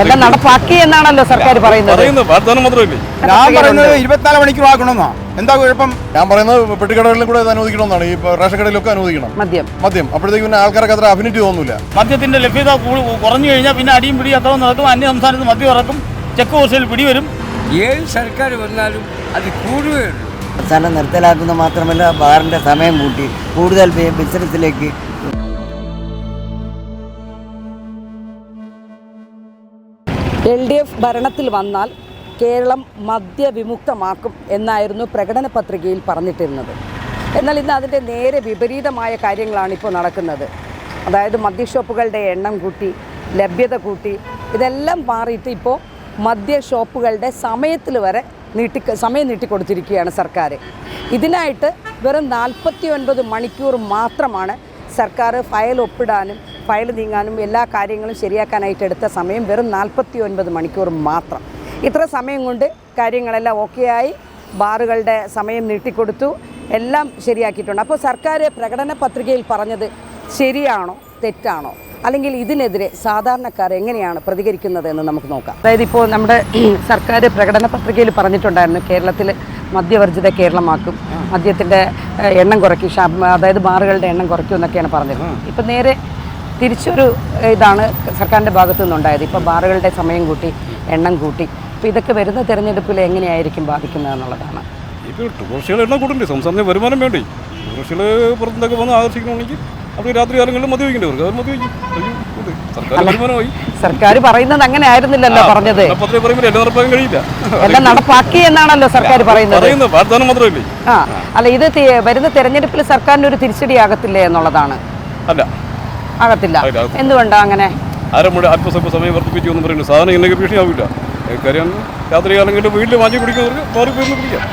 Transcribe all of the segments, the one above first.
എല്ലാം നടപ്പാക്കി എന്നാണല്ലോ സർക്കാർ പറയുന്നത്. പറയുന്നത് വാഗ്ദാനം മാത്രമല്ലേ? ഞാൻ പറയുന്നത് ഇരുപത്തിനാല് മണിക്കൂർ ആക്കണമെന്നാ. എന്താ കുഴപ്പം? ഞാൻ പറയുന്നത് പെട്ടിക്കടകളിലും കൂടെ ഇത് അനുവദിക്കണമെന്നാണ്. ഈ റേഷൻ കടയിലൊക്കെ അനുവദിക്കണം. മദ്യം. മദ്യം. അപ്പോഴത്തേക്ക് പിന്നെ ആൾക്കാർക്ക് അത്ര അഫിനിറ്റി തോന്നില്ല മദ്യത്തിന്റെ ലഭ്യത കുറഞ്ഞു കഴിഞ്ഞാൽ പിന്നെ അടിയും പിടിയും അത്ര നടക്കും. അന്യ സംസ്ഥാനത്ത് മദ്യം ഇറക്കും. ചെക്ക് പോസ്റ്റിൽ പിടിവരും. ഏത് സർക്കാർ വന്നാലും അത് കൂടുകയുള്ളൂ. നിർത്തലാക്കുന്ന മാത്രമല്ല ബാറിന്റെ സമയം കൂട്ടി കൂടുതൽ ബിസിനസ്സിലേക്ക് ഡി എഫ് ഭരണത്തിൽ വന്നാൽ കേരളം മദ്യവിമുക്തമാക്കും എന്നായിരുന്നു പ്രകടന പത്രികയിൽ പറഞ്ഞിട്ടിരുന്നത്. എന്നാൽ ഇന്ന് അതിന്റെ നേരെ വിപരീതമായ കാര്യങ്ങളാണ് ഇപ്പോൾ നടക്കുന്നത്. അതായത് മദ്യഷോപ്പുകളുടെ എണ്ണം കൂട്ടി ലഭ്യത കൂട്ടി ഇതെല്ലാം മാറിയിട്ട് ഇപ്പോൾ മദ്യഷോപ്പുകളുടെ സമയത്തിൽ വരെ നീട്ടി സമയം നീട്ടിക്കൊടുത്തിരിക്കുകയാണ് സർക്കാർ. ഇതിനായിട്ട് വെറും നാൽപ്പത്തി ഒൻപത് മണിക്കൂർ മാത്രമാണ് സർക്കാർ ഫയൽ ഒപ്പിടാനും ഫയൽ നീങ്ങാനും എല്ലാ കാര്യങ്ങളും ശരിയാക്കാനായിട്ട് എടുത്ത സമയം വെറും നാൽപ്പത്തി ഒൻപത് മണിക്കൂർ മാത്രം. ഇത്ര സമയം കൊണ്ട് കാര്യങ്ങളെല്ലാം ഓക്കെ ആയി. ബാറുകളുടെ സമയം നീട്ടിക്കൊടുത്തു. എല്ലാം ശരിയാക്കിയിട്ടുണ്ട്. അപ്പോൾ സർക്കാർ പ്രകടന പത്രികയിൽ പറഞ്ഞത് ശരിയാണോ തെറ്റാണോ? അല്ലെങ്കിൽ ഇതിനെതിരെ സാധാരണക്കാർ എങ്ങനെയാണ് പ്രതികരിക്കുന്നത് എന്ന് നമുക്ക് നോക്കാം. അതായത് ഇപ്പോൾ നമ്മുടെ സർക്കാർ പ്രകടന പത്രികയിൽ പറഞ്ഞിട്ടുണ്ടായിരുന്നു കേരളത്തിൽ മദ്യവർജിത കേരളമാക്കും മദ്യത്തിന്റെ എണ്ണം കുറയ്ക്കും അതായത് ബാറുകളുടെ എണ്ണം കുറയ്ക്കും എന്നൊക്കെയാണ് പറഞ്ഞത്. ഇപ്പം നേരെ തിരിച്ചൊരു ഇതാണ് സർക്കാരിന്റെ ഭാഗത്തു നിന്നുണ്ടായത്. ഇപ്പോൾ ബാറുകളുടെ സമയം കൂട്ടി എണ്ണം കൂട്ടി. അപ്പോൾ ഇതൊക്കെ വരുന്ന തിരഞ്ഞെടുപ്പിൽ എങ്ങനെയായിരിക്കും ബാധിക്കുന്നത് എന്നുള്ളതാണ് ഇപ്പോൾ ടൂറിസ്റ്റുകൾ എണ്ണം കൂട്ടണ്ടേ സംസ്ഥാനത്തിന് വരുമാനം വേണ്ടേ? ടൂറിസ്റ്റുകൾ പുറത്തുനിന്നൊക്കെ വന്ന് ആകർഷിക്കണമെങ്കിൽ അവർ രാത്രി കാലങ്ങളിൽ മദ്യപിക്കേണ്ടവർക്ക് അവർ മദ്യപിക്കും സർക്കാർ സർക്കാർ പറയുന്നത് അങ്ങനെ ആയിരുന്നില്ലല്ലോ പറഞ്ഞത്. നടപ്പാക്കാൻ കഴിയില്ല. എല്ലാം നടപ്പാക്കി എന്നാണല്ലോ സർക്കാർ പറയുന്നത്. മാത്രമല്ലേ? ആ അല്ല ഇത് വരുന്ന തെരഞ്ഞെടുപ്പിൽ സർക്കാരിന് ഒരു തിരിച്ചടി ആകത്തില്ലേ എന്നുള്ളതാണ്. അല്ല ആകത്തില്ല. എന്തുകൊണ്ടാ അങ്ങനെ? സമയം വർദ്ധിപ്പിച്ചു എന്ന് പറയുന്നത് സാധനം കാര്യം വീട്ടിൽ കുടിക്കുന്നവർക്ക് കുടിക്കാം.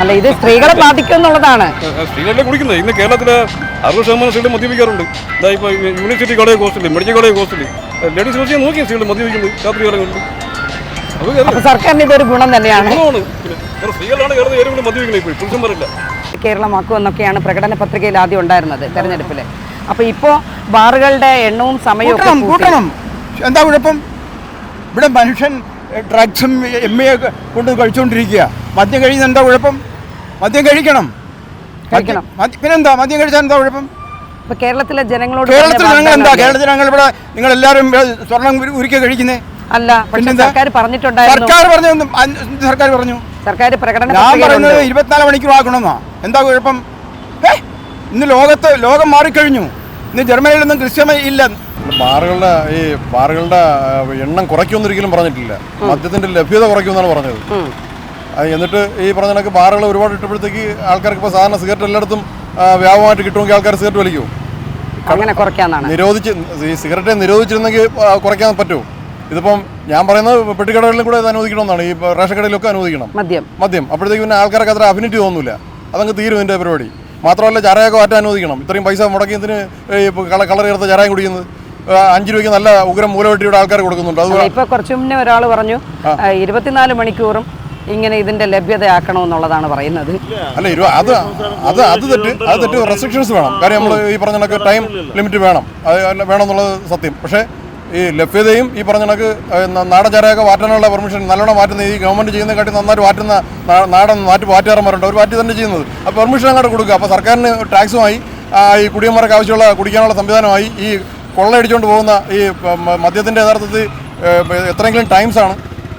അല്ല ഇത് സ്ത്രീകളെ ബാധിക്കും എന്നുള്ളതാണ് ഏ, കുടിക്കുന്നത്? ഇന്ന് കേരളത്തിലെ അറുപത് ശതമാനം സ്ത്രീകൾ മദ്യപിക്കാറുണ്ട്. ഇതാ ഇപ്പോൾ യൂണിവേഴ്സിറ്റി കോളേജ് ഹോസ്റ്റലിൽ മെഡിക്കൽ കോളേജ് ഹോസ്റ്റലിൽ ലേഡീസ് ഹോസ്റ്റലിൽ നോക്കിയാൽ സ്ത്രീകൾ മദ്യപിക്കുന്നത് രാത്രി കാലങ്ങളിൽ അത് അപ്പൊ സർക്കാരിന് ഇതൊരു ഗുണം തന്നെയാണ്. സ്ത്രീകളാണ് കേരളത്തിൽ ഏറ്റവും കൂടുതൽ മദ്യപിക്കുന്നത് ഇപ്പോൾ പുരുഷന്മാരല്ല. കേരളമാക്കും എന്നൊക്കെയാണ് പ്രകടന പത്രികയിൽ ആദ്യം ഉണ്ടായിരുന്നത് തെരഞ്ഞെടുപ്പിൽ അപ്പൊ ഇപ്പോ ബാറുകളുടെ എണ്ണവും സമയവും കൂട്ടണം എന്താ കുഴപ്പം ഇവിടെ മനുഷ്യൻ ഡ്രഗ്സും എം എ കൊണ്ട് കഴിച്ചുകൊണ്ടിരിക്കുക മദ്യം കഴിയുന്ന എന്താ കുഴപ്പം മദ്യം കഴിക്കണം. കഴിക്കണം. പിന്നെന്താ? മദ്യം കഴിച്ചാൽ എന്താ കുഴപ്പം കേരളത്തിലെ ജനങ്ങളോട് കേരളത്തിലെ ജനങ്ങൾ എന്താ? കേരളത്തിലെ ഞങ്ങൾ ഇവിടെ നിങ്ങൾ എല്ലാവരും സ്വർണം ഉരു- ഉരുക്കി കഴിക്കുന്നേ? അല്ല സർക്കാർ പറഞ്ഞിട്ടുണ്ടായിരുന്നു. സർക്കാർ പറഞ്ഞു സർക്കാർ പറഞ്ഞു? സർക്കാർ പ്രകടനം ഞാൻ പറയുന്നത്. ഇരുപത്തിനാല് മണിക്കൂർ ആക്കണമെന്നാ എന്താ കുഴപ്പം ഇന്ന് ലോകത്ത് ലോകം മാറിക്കഴിഞ്ഞു. ഇന്ന് ജർമ്മനിയിലൊന്നും കൃത്യമായി ഇല്ല. ബാറുകളുടെ ഈ ബാറുകളുടെ എണ്ണം കുറയ്ക്കുമെന്ന് ഒരിക്കലും പറഞ്ഞിട്ടില്ല മദ്യത്തിന്റെ ലഭ്യത കുറയ്ക്കുമെന്നാണ് പറഞ്ഞത്. എന്നിട്ട് ഈ പറഞ്ഞ കണക്ക് ബാറുകൾ ഒരുപാട് ഇട്ടപ്പോഴത്തേക്ക് ആൾക്കാർക്ക് ഇപ്പോൾ സാധാരണ സിഗരറ്റ് എല്ലായിടത്തും വ്യാപകമായിട്ട് കിട്ടുമെങ്കിൽ ആൾക്കാർ സിഗരറ്റ് വലിക്കും. അങ്ങനെ കുറയ്ക്കാന്നാണ്. നിരോധിച്ച് ഈ സിഗരറ്റ് നിരോധിച്ചിരുന്നെങ്കിൽ കുറയ്ക്കാൻ പറ്റുമോ ഇതിപ്പം ഞാൻ പറയുന്നത് പെട്ടിക്കടകളിലും കൂടെ ഇത് അനുവദിക്കണമെന്നാണ്. ഈ റേഷൻ കടയിലൊക്കെ അനുവദിക്കണം. മദ്യം. മദ്യം. അപ്പോഴത്തേക്ക് പിന്നെ ആൾക്കാർക്ക് അത്ര അഫിനിറ്റി തോന്നുന്നില്ല അതങ്ങ് തീരും ഇതിന്റെ പരിപാടി. മാത്രമല്ല ചാരായൊക്കെ മാറ്റാൻ അനുവദിക്കണം. ഇത്രയും പൈസ മുടക്കിയതിന് കളർ ചേർത്ത് ചാരായം കുടിക്കുന്നത്? അഞ്ചു രൂപയ്ക്ക് നല്ല ഉഗ്രം മൂലവെട്ടിയുടെ ആൾക്കാർ കൊടുക്കുന്നുണ്ട്. അത് ഇപ്പൊ കുറച്ചു മുന്നേ ഒരാൾ പറഞ്ഞു ഇരുപത്തിനാല് മണിക്കൂറും ഇങ്ങനെ ഇതിന്റെ ലഭ്യതയാക്കണമെന്നുള്ളതാണ് പറയുന്നത്. അല്ല അത് അത് അത് തെറ്റ് അത് തെറ്റ് റെസ്ട്രിക്ഷൻസ് വേണം. കാര്യം നമ്മൾ ഈ പറഞ്ഞ ടൈം ലിമിറ്റ് വേണം. അത് വേണം എന്നുള്ളത് സത്യം. പക്ഷേ ഈ ലഭ്യതയും ഈ പറഞ്ഞ കണക്ക് നാടൻ ചാരയൊക്കെ മാറ്റാനുള്ള പെർമിഷൻ നല്ലോണം മാറ്റുന്ന ഈ ഗവൺമെന്റ് ചെയ്യുന്നതിനെക്കാട്ടി നന്നായിട്ട് മാറ്റുന്ന നാ- നാടൻ നാറ്റ് വാറ്റുകാരന്മാരുണ്ട്. അവർ മാറ്റി തന്നെ ചെയ്യുന്നത്. അപ്പോൾ പെർമിഷൻ അങ്ങോട്ട് കൊടുക്കുക. അപ്പോൾ സർക്കാരിന് ടാക്സുമായി ഈ കുടിയന്മാർക്ക് ആവശ്യമുള്ള കുടിക്കാനുള്ള സംവിധാനമായി ഈ കൊള്ളയടിച്ചുകൊണ്ട് പോകുന്ന ഈ മദ്യത്തിന്റെ യഥാർത്ഥത്തിൽ എത്രയെങ്കിലും ടൈംസാണ്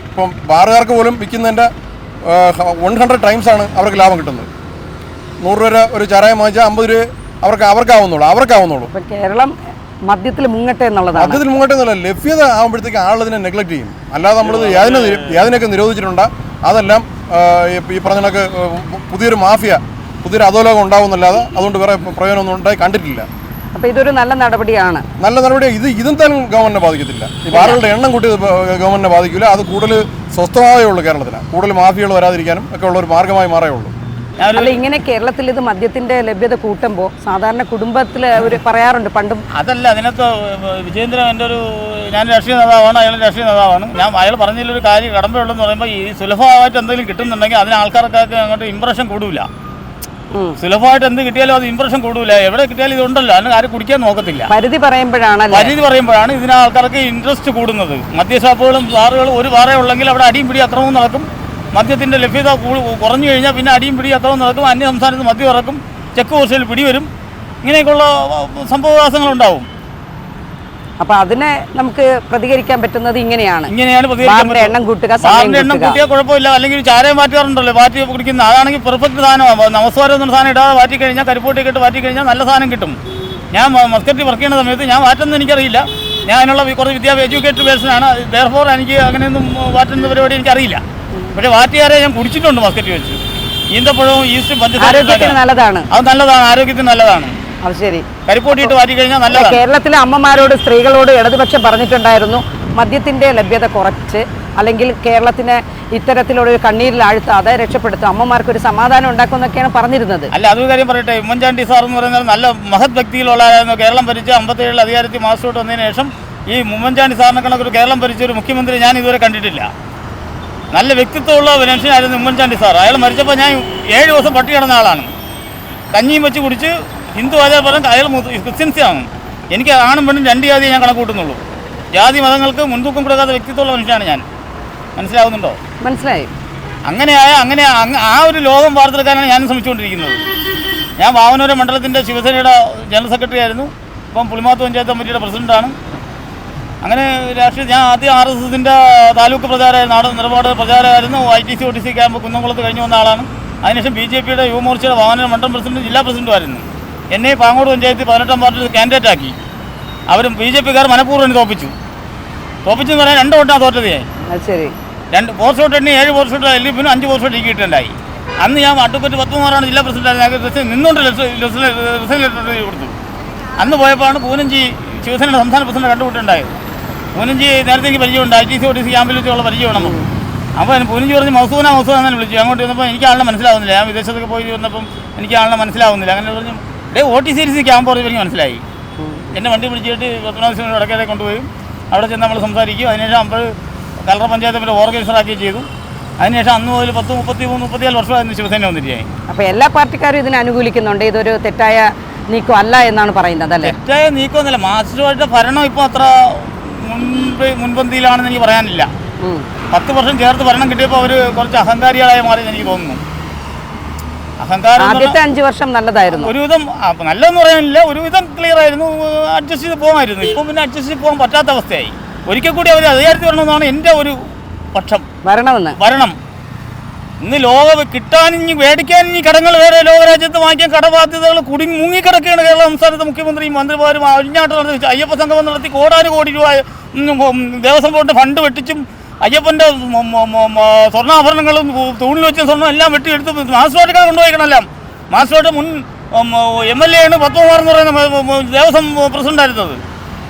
ഇപ്പം ബാറുകാർക്ക് പോലും വിൽക്കുന്നതിന്റെ വൺ ഹൺഡ്രഡ് ടൈംസാണ് അവർക്ക് ലാഭം കിട്ടുന്നത്. നൂറ് രൂപ ഒരു ചാരായം വാങ്ങിച്ചാൽ അമ്പത് രൂപ അവർക്ക് അവർക്കാവുന്നുള്ളൂ അവർക്കാവുന്നുള്ളൂ കേരളം മദ്യത്തിൽ മുങ്ങട്ടെ എന്നുള്ളതാണ്. മദ്യത്തിൽ മുങ്ങട്ടെ എന്നല്ല ലഭ്യത ആകുമ്പോഴത്തേക്ക് ആളതിനെ നെഗ്ലക്ട് ചെയ്യും. അല്ലാതെ നമ്മൾ യാതിനെ യാതിനൊക്കെ നിരോധിച്ചിട്ടുണ്ട്. അതെല്ലാം ഈ- പറഞ്ഞ കണക്ക് പുതിയൊരു മാഫിയ പുതിയൊരു അധോലോകം ഉണ്ടാവുന്നല്ലാതെ അതുകൊണ്ട് വേറെ പ്രയോജനമൊന്നും ഉണ്ടായി കണ്ടിട്ടില്ല. അപ്പൊ ഇതൊരു നല്ല നടപടിയാണ്. നല്ല നടപടി ഇത് ഇതെന്തായാലും ഗവൺമെന്റിനെ ബാധിക്കത്തില്ല. ഈ ബാറുകളുടെ എണ്ണം കൂട്ടി ഗവൺമെന്റിനെ ബാധിക്കില്ല അത് കൂടുതൽ സ്വസ്ഥമായേ ഉള്ളൂ കേരളത്തിന് കൂടുതൽ മാഫിയകൾ വരാതിരിക്കാനും ഒക്കെ ഉള്ള ഒരു മാർഗമായി മാറേ ഉള്ളൂ. അല്ല ഇങ്ങനെ കേരളത്തിൽ ഇത് മദ്യത്തിന്റെ ലഭ്യത കൂട്ടുമ്പോൾ സാധാരണ കുടുംബത്തിൽ ഒരു പറയാറുണ്ട് പണ്ടും അതല്ല അതിനകത്ത് വിജയേന്ദ്രൻ എന്റെ ഒരു ഞാൻ രാഷ്ട്രീയ നേതാവാണ് അയാൾ രാഷ്ട്രീയ നേതാവാണ്. ഞാൻ അയാൾ പറഞ്ഞതിലൊരു കാര്യം കടമ്പയുള്ളതെന്ന് പറയുമ്പോൾ ഈ സുലഭമായിട്ട് എന്തെങ്കിലും കിട്ടുന്നുണ്ടെങ്കിൽ അതിന് ആൾക്കാർക്കൊക്കെ അങ്ങോട്ട് ഇമ്പ്രഷൻ കൂടില്ല സുലഭമായിട്ട് എന്ത് കിട്ടിയാലും അത് ഇമ്പ്രഷൻ കൂടൂല. എവിടെ കിട്ടിയാലും ഇതുണ്ടല്ലോ അതിന് ആരും കുടിക്കാൻ നോക്കത്തില്ല. പരിധി പറയുമ്പോഴാണ് പരിധി പറയുമ്പോഴാണ് ഇതിന് ആൾക്കാർക്ക് ഇൻട്രസ്റ്റ് കൂടുന്നത്. മദ്യഷാപ്പുകളും ബാറുകളും ഒരു ബാറേ ഉള്ളെങ്കിൽ അവിടെ അടിയും പിടി അക്രമവും നടക്കും. മദ്യത്തിന്റെ ലഭ്യത കുറഞ്ഞു കഴിഞ്ഞാൽ പിന്നെ അടിയും പിടി അത്ര നടക്കും അന്യ സംസ്ഥാനത്ത് മദ്യം ഇറക്കും ചെക്ക് പോസ്റ്റിൽ പിടിവരും. ഇങ്ങനെയൊക്കെയുള്ള സംഭവവികാസങ്ങളുണ്ടാവും. അപ്പൊ അതിനെ നമുക്ക് പ്രതികരിക്കാൻ പറ്റുന്നത് ഇങ്ങനെയാണ്. ഇങ്ങനെയാണ്. എണ്ണം കൂട്ടുക എണ്ണം കൂട്ടിയാൽ കുഴപ്പമില്ല. അല്ലെങ്കിൽ ചാരം മാറ്റാറുണ്ടല്ലോ വാറ്റി കുടിക്കുന്ന അതാണെങ്കിൽ പെർഫെക്റ്റ് സാധനമാണ് നമസ്കാരം എന്നൊരു സാധനം ഇടാതെ വാറ്റി കഴിഞ്ഞാൽ കരിപ്പോട്ടി ഇട്ട് വാറ്റി കഴിഞ്ഞാൽ നല്ല സാധനം കിട്ടും. ഞാൻ മസ്കറ്റ് വർക്ക് ചെയ്യുന്ന സമയത്ത് ഞാൻ വാറ്റൊന്നും എനിക്കറിയില്ല. ഞാൻ അതിനുള്ള കുറച്ച് വിദ്യാഭ്യാസ എഡ്യൂക്കേറ്റഡ് പേഴ്സണാണ് ദയർഫോർ എനിക്ക് അങ്ങനെയൊന്നും വാറ്റുന്ന പരിപാടി എനിക്കറിയില്ല. പക്ഷേ വാറ്റിയാരെ ഞാൻ കുടിച്ചിട്ടുണ്ട് മസ്കറ്റ് വെച്ച്. ഈന്തപ്പഴവും ഈസ്റ്റും പഞ്ചസാരയും ആരോഗ്യത്തിന് നല്ലതാണ്. അത് നല്ലതാണ് ആരോഗ്യത്തിന് നല്ലതാണ്. അത് ശരി. കരിപ്പോട്ടി ഇട്ട് വാറ്റി കഴിഞ്ഞാൽ നല്ലതാണ്. കേരളത്തിലെ അമ്മമാരോട് സ്ത്രീകളോട് ഇടതുപക്ഷം പറഞ്ഞിട്ടുണ്ടായിരുന്നു മദ്യത്തിന്റെ ലഭ്യത കുറച്ച് അല്ലെങ്കിൽ കേരളത്തിനെ ഇത്തരത്തിലുള്ള ഒരു കണ്ണീരിൽ ആഴ്ത്താതെ രക്ഷപ്പെടുത്തും അമ്മമാർക്ക് ഒരു സമാധാനം ഉണ്ടാക്കുമെന്നൊക്കെയാണ് പറഞ്ഞിരുന്നത്. അല്ല അതൊരു കാര്യം പറയട്ടെ. ഉമ്മൻചാണ്ടി സാർ എന്ന് പറയുന്നത് നല്ല മഹത് വ്യക്തികളുള്ളായിരുന്നു കേരളം ഭരിച്ച് അമ്പത്തേഴിൽ അധികാരത്തിൽ മാസ്റ്റോട്ട് വന്നതിന് ശേഷം ഈ ഉമ്മൻചാണ്ടി സാറിനെ കണക്കൊരു കേരളം ഭരിച്ച ഒരു മുഖ്യമന്ത്രി ഞാൻ ഇതുവരെ കണ്ടിട്ടില്ല. നല്ല വ്യക്തിത്വമുള്ള മനുഷ്യനായിരുന്നു ഉമ്മൻചാണ്ടി സാർ. അയാൾ മരിച്ചപ്പോൾ ഞാൻ ഏഴ് ദിവസം പട്ടി കിടന്ന ആളാണ്. കഞ്ഞിയും വെച്ച് കുടിച്ച് ഹിന്ദു ആചാരം പറഞ്ഞ അയാൾ ക്രിസ്ത്യൻസിയാണ്. എനിക്ക് ആണും പെണ്ണും രണ്ട് ജാതിയെ ഞാൻ കണക്ക് കൂട്ടുന്നുള്ളൂ ജാതി മതങ്ങൾക്ക് മുൻതൂക്കം കൊടുക്കാത്ത വ്യക്തിത്വമുള്ള മനുഷ്യനാണ് ഞാൻ. മനസ്സിലാവുന്നുണ്ടോ? മനസ്സിലായി. അങ്ങനെയായ അങ്ങനെ അങ്ങ് ആ ഒരു ലോകം വാർത്തെടുക്കാനാണ് ഞാൻ ശ്രമിച്ചുകൊണ്ടിരിക്കുന്നത്. ഞാൻ വാവനൂര മണ്ഡലത്തിന്റെ ശിവസേനയുടെ ജനറൽ സെക്രട്ടറി ആയിരുന്നു. ഇപ്പം പുളിമാത്ത് പഞ്ചായത്ത് കമ്മിറ്റിയുടെ പ്രസിഡന്റാണ്. അങ്ങനെ രാഷ്ട്രീയ ഞാൻ ആദ്യം ആർ എസ് എസിന്റെ താലൂക്ക് പ്രചാരമായിരുന്നു നാട് നിലപാട് പ്രചാരമായിരുന്നു I T C O T C camp കുന്നംകുളത്ത് കഴിഞ്ഞു വന്ന ആളാണ് അതിനുശേഷം ബി ജെ പിയുടെ യുവമോർച്ചയുടെ വാഹന മണ്ഡലം പ്രസിഡന്റ് ജില്ലാ പ്രസിഡന്റുമായിരുന്നു എന്നെ പാങ്ങോട് പഞ്ചായത്തിൽ പതിനെട്ടാം വാർഡിൽ കാൻഡിഡേറ്റ് ആക്കി അവരും ബി ജെ പിക്കാർ മനഃപൂർവം എന്നെ തോപ്പിച്ചു എന്ന് പറഞ്ഞാൽ രണ്ട് വോട്ടാണ് തോറ്റത് ശരി രണ്ട് പോസ്റ്റ് ഷോട്ട് എണ്ണി ഏഴ് പോസ്റ്റ് ഷോട്ട് എല്ലി പിന്നെ അഞ്ച് പോസ്റ്റ് ഷോട്ട് എനിക്ക് അന്ന് ഞാൻ അഡ്വക്കേറ്റ് പത്തുമാറാണ് ജില്ലാ പ്രസിഡന്റ് നിന്നുകൊണ്ട് റിസൈൻ ലെറ്റർ കൊടുത്തു അന്ന് പോയപ്പോഴാണ് പൂനഞ്ചി ശിവസേനയുടെ സംസ്ഥാന പ്രസിഡന്റ് കണ്ടുപിട്ടുണ്ടായത് പൂനഞ്ചി നേരത്തെ എനിക്ക് പരിചയമുണ്ട് I T C O T C ക്യാമ്പിൽ വെച്ചുള്ള പരിചയമാണ് അപ്പോൾ പൂനഞ്ചി പറഞ്ഞ് മൗസൂന മൗസൂന എന്നെ വിളിച്ചു അങ്ങോട്ട് വന്നപ്പോൾ എനിക്ക് ആളിനെ മനസ്സിലാവുന്നില്ല. ഞാൻ വിദേശത്തൊക്കെ പോയി വന്നപ്പം എനിക്ക് ആളിനെ മനസ്സിലാവുന്നില്ല. അങ്ങനെ പറഞ്ഞു day O T C C camp പറഞ്ഞു എനിക്ക് മനസ്സിലായി. എന്നെ വണ്ടി പിടിച്ചിട്ട് പത്മനാഭ സിംഗ് കൊണ്ടുപോയി. അവിടെ ചെന്ന് നമ്മൾ സംസാരിക്കും. അതിനുശേഷം അമ്പത് കലറ പഞ്ചായത്തിന്റെ ഓർഗനൈസറാക്കുകയും ചെയ്തു. അതിനുശേഷം അന്ന് മുതൽ പത്ത് മുപ്പത്തി മൂന്ന് മുപ്പത്തിയാൽ വർഷമായിരുന്നു ശിവസേന വന്നിരിക്കുകയായി അപ്പോൾ എല്ലാ പാർട്ടിക്കാരും ഇതിനെ അനുകൂലിക്കുന്നുണ്ട്. ഇതൊരു തെറ്റായ നീക്കം അല്ല എന്നാണ് പറയുന്നത് അല്ലേ? തെറ്റായ നീക്കമൊന്നുമില്ല മാസ്റ്ററുമായിട്ട് ഭരണം ഇപ്പോൾ അത്ര മുൻപ് മുൻപന്തിയിലാണെന്ന് എനിക്ക് പറയാനില്ല. പത്ത് വർഷം ചേർത്ത് ഭരണം കിട്ടിയപ്പോൾ അവർ കുറച്ച് അഹങ്കാരികളായി മാറിയെന്ന് എനിക്ക് തോന്നുന്നു. അഹങ്കാരം ആദ്യത്തെ അഞ്ചു വർഷം നല്ലതായിരുന്നു. ഒരുവിധം നല്ലതെന്ന് പറയാനില്ല. ഒരുവിധം ക്ലിയർ ആയിരുന്നു. അഡ്ജസ്റ്റ് ചെയ്ത് പോകാമായിരുന്നു. ഇപ്പം പിന്നെ അഡ്ജസ്റ്റ് ചെയ്ത് പോകാൻ പറ്റാത്ത അവസ്ഥയായി. ഒരിക്കൽ കൂടി അവർ അധികാരത്തിൽ വരണമെന്നാണ് എന്റെ ഒരു പക്ഷം. വരണമെന്ന്. വരണം. ഇന്ന് ലോക കിട്ടാൻ ഇനി മേടിക്കാൻ ഇനി കടങ്ങൾ വേറെ ലോകരാജ്യത്ത് വാങ്ങിക്കാൻ കടബാധ്യതകൾ കുടുങ്ങി മുങ്ങിക്കിടക്കുകയാണ് കേരള സംസ്ഥാനത്ത് മുഖ്യമന്ത്രിയും മന്ത്രിമാരും അഴിഞ്ഞാട്ട് നടത്തി അയ്യപ്പ സംഗമം നടത്തി കോടാനുകോടി രൂപ ഉം, ഉം, ദേവസ്വം ബോർഡ് ഫണ്ട് വെട്ടിച്ചും അയ്യപ്പന്റെ സ്വർണാഭരണങ്ങളും തൂണിൽ വെച്ച സ്വർണം എല്ലാം വെട്ടിയെടുത്ത് മാസ്റ്ററോട്ടൊക്കെ കൊണ്ടുപോയിക്കണമെല്ലാം മാസ്റ്ററോട്ട് മുൻ എം എൽ എ ആണ് പത്മകുമാർ എന്ന് പറയുന്ന ദേവസ്വം പ്രസിഡന്റായിരുന്നത്.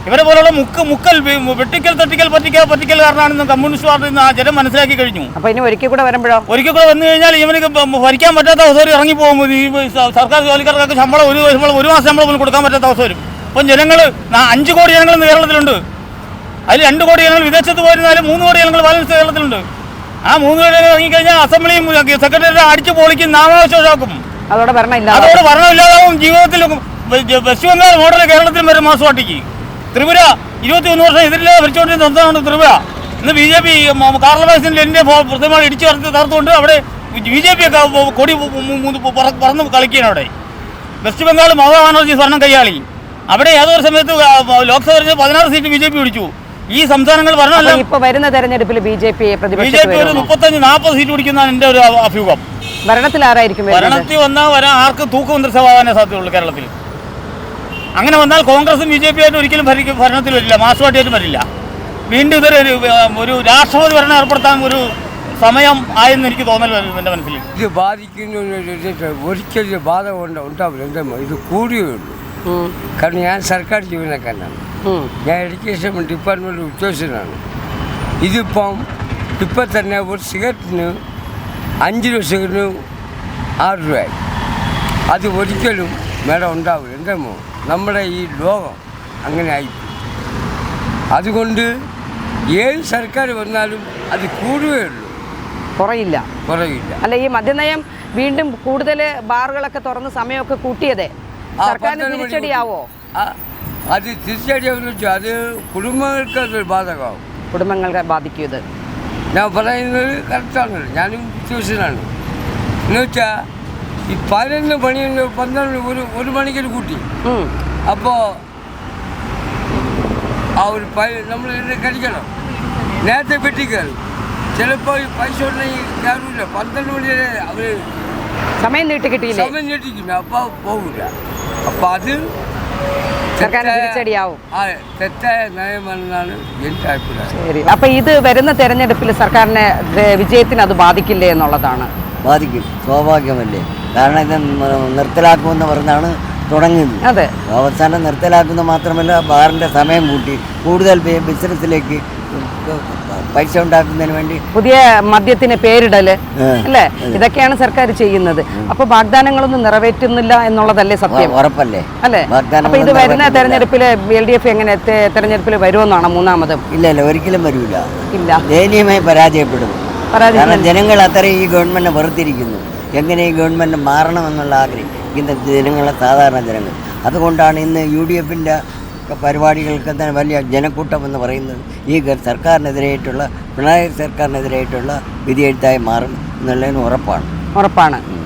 ഇവരെ പോലുള്ള മുക്ക് മുക്കൽ വെട്ടിക്കൽ തട്ടിക്കൽ പറ്റിക്കൽ പറ്റിക്കൽ കാരണമാണെന്ന് കമ്മ്യൂണിസ്റ്റ് പാർട്ടി ആ ജനം മനസ്സിലാക്കി കഴിഞ്ഞു. അപ്പൊ ഇനി ഒരിക്കൽ കൂടെ വരുമ്പോഴോ? ഒരിക്കൽ കൂടെ വന്നു കഴിഞ്ഞാൽ ഇവനക്ക് ഭരിക്കാൻ പറ്റാത്ത അവസരം ഇറങ്ങി പോകുമ്പോൾ ഈ സർക്കാർ ജോലിക്കാർക്കൊക്കെ ശമ്പളം ഒരു ശമ്പളം ഒരു മാസം ശമ്പളം പോലും കൊടുക്കാൻ പറ്റാത്ത അവസരം വരും. ഇപ്പം ജനങ്ങൾ അഞ്ച് കോടി ജനങ്ങൾ ഇന്ന് കേരളത്തിലുണ്ട്. അതിൽ രണ്ട് കോടി ജനങ്ങൾ വിദേശത്ത് പോയിരുന്നാലും മൂന്ന് കോടി ജനങ്ങൾ ബാലൻസ് കേരളത്തിലുണ്ട്. ആ മൂന്ന് കോടി ജനങ്ങൾ ഇറങ്ങിക്കഴിഞ്ഞാൽ അസംബ്ലിയും സെക്രട്ടറി അടിച്ചു പൊളിക്കും നാമാവശ്യമാക്കും അതോടെ ഭരണം ഇല്ലാതാവും. ജീവിതത്തിൽ വെസ്റ്റ് ബംഗാൾ മോഡൽ കേരളത്തിൽ വരും മാസവാട്ടിക്ക്. ത്രിപുര ഇരുപത്തിയൊന്ന് വർഷം എതിരില്ല ഭരിച്ചുകൊണ്ടിരുന്ന സംസ്ഥാനമാണ് ത്രിപുര. ഇന്ന് ബി ജെ പി പാർലമെന്റിൽ എന്റെ പ്രതിമ ഇടിച്ചു ചേർത്ത് തകർത്തുകൊണ്ട് അവിടെ ബി ജെ പി ഒക്കെ കൊടി പറന്ന് കളിക്കുകയാണ് അവിടെ. വെസ്റ്റ് ബംഗാൾ മമതാ ബാനർജി സ്വർണം കൈയാളി. അവിടെ ഏതൊരു സമയത്ത് ലോക്സഭ പതിനാറ് സീറ്റ് ബി ജെ പി പിടിച്ചു. ഈ സംസ്ഥാനങ്ങൾ പറഞ്ഞല്ല ഇപ്പൊ വരുന്ന തെരഞ്ഞെടുപ്പിൽ B J P B J P ഒരു മുപ്പത്തഞ്ച് നാൽപ്പത് സീറ്റ് പിടിക്കുന്നതാണ് എന്റെ ഒരു അഭ്യൂഹം. ഭരണത്തിൽ ആരായിരിക്കും ഭരണത്തിൽ വന്നാൽ വരാൻ ആർക്ക് തൂക്ക് മന്ത്രിസഭ സാധ്യതയുള്ളൂ കേരളത്തിൽ. അങ്ങനെ വന്നാൽ കോൺഗ്രസും ബി ജെ പി ആയിട്ട് ഒരിക്കലും ഭരിക്കും ഭരണത്തിൽ വരില്ല മാസമായിട്ടായിട്ടും വരില്ല. വീണ്ടും ഇതൊരു ഒരു, ഒരു രാഷ്ട്രപതി ഭരണം ഏർപ്പെടുത്താൻ ഒരു സമയം ആയെന്ന് എനിക്ക് തോന്നൽ എന്റെ മനസ്സിൽ ഇത് ബാധിക്കുന്നു ഒരിക്കലും ബാധ കൊണ്ട് ഉണ്ടാവില്ല. എന്താ ഇത് കൂടിയേ ഉള്ളൂ. കാരണം ഞാൻ സർക്കാർ ജീവനക്കാരനാണ്. ഞാൻ എഡ്യൂക്കേഷൻ ഡിപ്പാർട്ട്മെന്റ് ഉദ്യോഗസ്ഥനാണ്. ഇതിപ്പം ഇപ്പം തന്നെ ഒരു സിഗരറ്റിന് അഞ്ച് രൂപ സിഗരറ്റിന് ആറ് രൂപയായി അത് ഒരിക്കലും മേഡം ഉണ്ടാവും എന്തോ നമ്മുടെ ഈ ലോകം അങ്ങനെ ആയി അതുകൊണ്ട് ഏത് സർക്കാർ വന്നാലും അത് കൂടുകയേ ഉള്ളൂ. കുറയില്ല. കുറയില്ല. അല്ല ഈ മദ്യനയം വീണ്ടും കൂടുതൽ ബാറുകളൊക്കെ തുറന്ന് സമയമൊക്കെ കൂട്ടിയതേ. സർക്കാരിന് തിരിച്ചടിയാവോ? അത് തിരിച്ചടിയാവുന്ന വെച്ചാൽ അത് കുടുംബങ്ങൾക്ക് അത് ബാധകമാവും. കുടുംബങ്ങളെ ബാധിക്കും ഇത് ഞാൻ പറയുന്നത് കറക്റ്റാണ് ഞാനും ട്യൂഷനാണ് എന്ന് വെച്ചാൽ ഈ പതിനൊന്ന് മണി പന്ത്രണ്ട് ഒരു ഒരു മണിക്കൊരു കൂട്ടി. അപ്പോ അപ്പോൾ ആ ഒരു നമ്മൾ എന്നെ കഴിക്കണം. നേരത്തെ പെട്ടി കയറി ചിലപ്പോൾ ഈ പൈസ ഉണ്ടെങ്കിൽ കയറില്ല പന്ത്രണ്ട് മണി വരെ അവർ സമയം നീട്ടി കിട്ടിയില്ല? സമയം നീട്ടിക്കില്ല. അപ്പോൾ പോകില്ല അപ്പോൾ അത് തെറ്റായ- അഭിപ്രായം. അപ്പൊ ഇത് വരുന്ന തെരഞ്ഞെടുപ്പിൽ സർക്കാരിനെ വിജയത്തിന് അത് ബാധിക്കില്ലേ എന്നുള്ളതാണ്? ബാധിക്കും. സ്വാഭാവികമല്ലേ? കാരണം ഇത് നിർത്തലാക്കുമെന്ന് പറഞ്ഞാണ് തുടങ്ങുന്നത് അതെ. അവസാനം നിർത്തലാക്കുന്ന മാത്രമല്ല ബാറിന്റെ സമയം കൂട്ടി കൂടുതൽ ബിസിനസ്സിലേക്ക് പൈസ ഉണ്ടാക്കുന്നതിന് വേണ്ടി പുതിയ മദ്യത്തിന് പേരിടൽ അല്ലേ? ഇതൊക്കെയാണ് സർക്കാർ ചെയ്യുന്നത്. അപ്പൊ വാഗ്ദാനങ്ങളൊന്നും നിറവേറ്റുന്നില്ല എന്നുള്ളതല്ലേ സത്യം? ഉറപ്പല്ലേ? അല്ലേ? അപ്പൊ ഇത് വരുന്ന തെരഞ്ഞെടുപ്പിൽ എൽ ഡി എഫ് എങ്ങനെ തെരഞ്ഞെടുപ്പിൽ വരുമെന്നാണ് മൂന്നാമത്? ഇല്ല ഇല്ല ഒരിക്കലും വരില്ല ഇല്ല. ദയനീയമായി പരാജയപ്പെടും കാരണം ജനങ്ങൾ അത്രയും ഈ ഗവൺമെന്റ് വെറുത്തിരിക്കുന്നു. എങ്ങനെ ഈ ഗവൺമെന്റ് മാറണമെന്നുള്ള ആഗ്രഹം ഇന്നത്തെ ജനങ്ങളെ സാധാരണ ജനങ്ങൾ. അതുകൊണ്ടാണ് ഇന്ന് യു ഡി എഫിന്റെ പരിപാടികൾക്ക് തന്നെ വലിയ ജനക്കൂട്ടം എന്ന് പറയുന്നത് ഈ സർക്കാരിനെതിരായിട്ടുള്ള പിണറായി സർക്കാരിനെതിരായിട്ടുള്ള വിധിയെഴുത്തായി മാറും എന്നുള്ളതിന് ഉറപ്പാണ്. ഉറപ്പാണ്.